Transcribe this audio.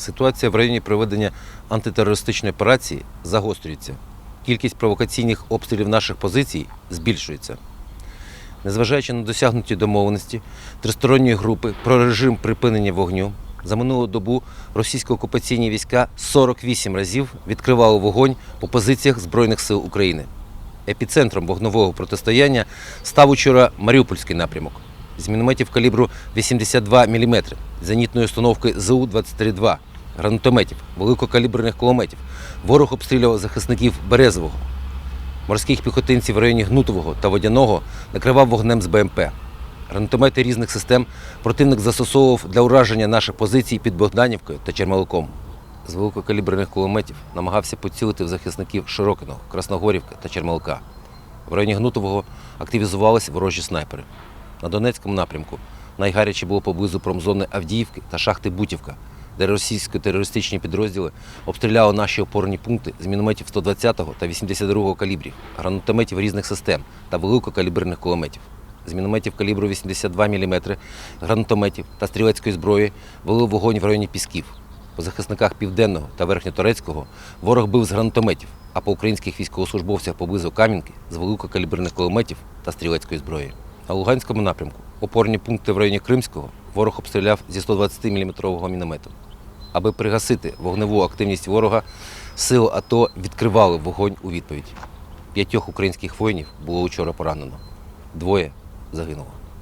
Ситуація в районі проведення антитерористичної операції загострюється. Кількість провокаційних обстрілів наших позицій збільшується. Незважаючи на досягнуті домовленості тристоронньої групи про режим припинення вогню, за минулу добу російсько-окупаційні війська 48 разів відкривали вогонь по позиціях Збройних сил України. Епіцентром вогнового протистояння став учора Маріупольський напрямок з мінометів калібру 82 мм, зенітної установки ЗУ-23-2, гранатометів, великокаліберних кулеметів. Ворог обстрілював захисників Березового, морських піхотинців в районі Гнутового та Водяного накривав вогнем з БМП. Гранатомети різних систем противник застосовував для ураження наших позицій під Богданівкою та Чермаликом. З великокаліберних кулеметів намагався поцілити в захисників Широкиного, Красногорівки та Чермалика. В районі Гнутового активізувалися ворожі снайпери. На Донецькому напрямку найгаряче було поблизу промзони Авдіївки та шахти Бутівка, де російсько-терористичні підрозділи обстріляли наші опорні пункти з мінометів 120 та 82 калібрів, гранатометів різних систем та великокаліберних кулеметів. З мінометів калібру 82 мм, гранатометів та стрілецької зброї вели вогонь в районі Пісків. По захисниках Південного та Верхньоторецького ворог бив з гранатометів, а по українських військовослужбовцях поблизу Кам'янки з великокаліберних кулеметів та стрілецької зброї. На Луганському напрямку опорні пункти в районі Кримського ворог обстріляв зі 120 мм міномету. Аби пригасити вогневу активність ворога, сили АТО відкривали вогонь у відповідь. П'ятьох українських воїнів було учора поранено. Двоє загинуло.